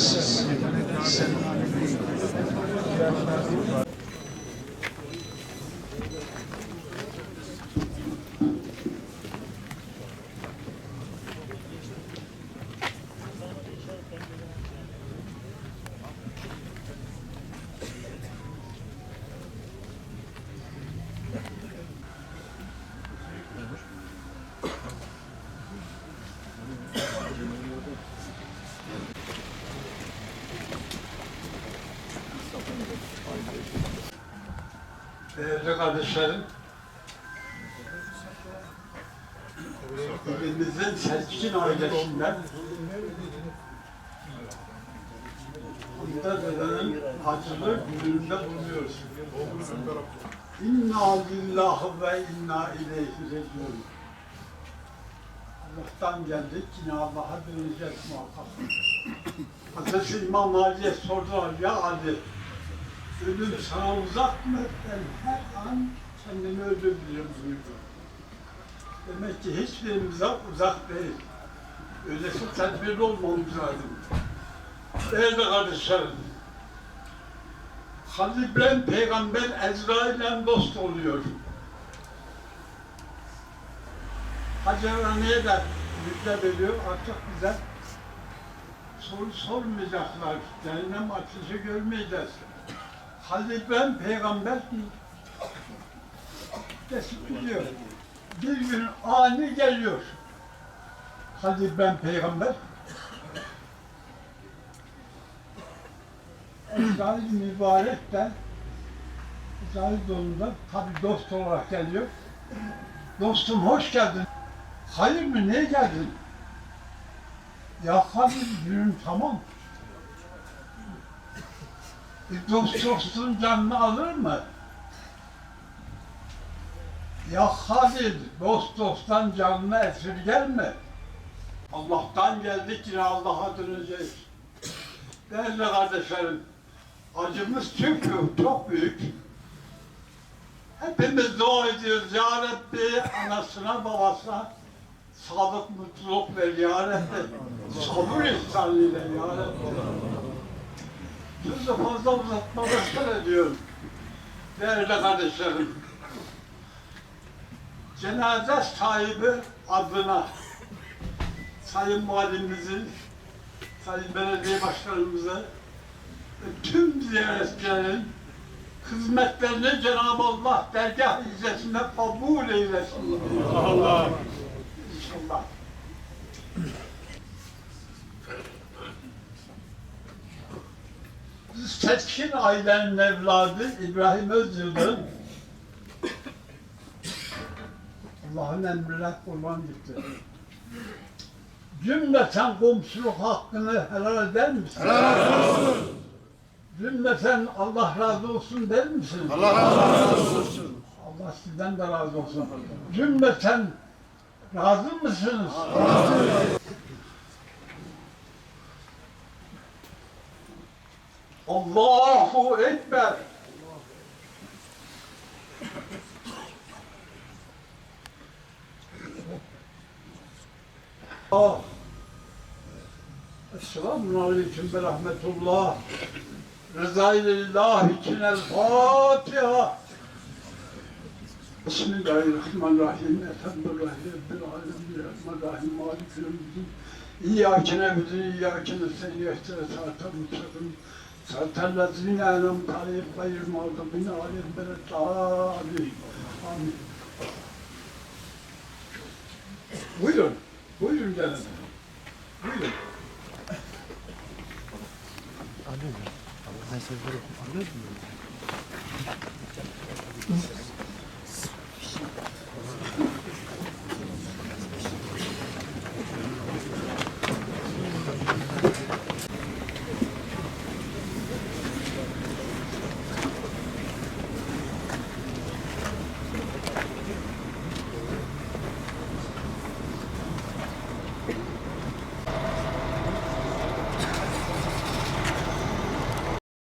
sen. Değerli kardeşlerim, ilimizin seçkin ailesinden Hamza dedenin acılı gününde bulunuyoruz. İnna lillahi ve inna ileyhi reciun. Allah'tan geldik, yine Allah'a döneceğiz muhakkak. Hazreti İmam Ali'ye sordular, ya Ali, ölüm sana uzak mı? Her an kendimi öldürebilirim buyurdu. Demek ki hiçbirimize uzak değil. Öyleyse tedbirli olmamız lazım. Değerli kardeşlerim, Halil İbrahim peygamber Ezrail'le dost oluyor. Hacer Anne'ye de müjde veriyor, artık bize soru sormayacaklar, cehennem ateşi görmeyeceğiz. Halil İbrahim peygamber kesip gidiyor. Bir gün ani geliyor. Halil İbrahim peygamber Ezrail mübarek de Ezrail dolunda tabi dost olarak geliyor. Dostum hoş geldin. Hayır mı? Niye geldin? Ya Halil günün tamam. Dost dostun canını alır mı? Ya Halil dost dosttan canını esirger mi? Allah'tan geldik yine Allah'a döneceğiz. Değerli kardeşlerim, acımız çünkü çok büyük. Hepimiz dua ediyoruz ya Rabbi anasına babasına sağlık mutluluk ver ya Rabbi. Sabır ihsan eyle ya Rabbi. Sözü fazla uzatmadan ediyorum. Değerli kardeşlerim, cenaze sahibi adına Sayın Valimizin, Sayın Belediye Başkanımıza tüm ziyaretçilerin hizmetlerini Cenab-ı Allah dergah hizmetinde kabul eylesin. Allah. İnşallah. Seçkin ailenin evladı İbrahim Özyıldırım Allah'ın emrine kurban gitti. Cümleten komşuluk hakkını helal eder misin? Helal olsun. Cümleten Allah razı olsun der misin? Allah razı olsun. Allah sizden de razı olsun. Cümleten razı mısınız? Allahu Ekber. Ah. Esselamun Aleyküm ve Rahmetullah. Rızayla için El Fatiha. Bismillahirrahmanirrahim. Elhamdülillahi Rabbil alemin. Rahmanirrahim. Malik yevmiddin. İyyâke na'budu, iyyâke nestaîn. İhdina sıratal lezîne en'amte aleyhim gayril mağdûbi aleyhim veleddâllîn. Amin. Buyurun. Buyurun canım. Buyurun. Ben sözleri anlıyor musun?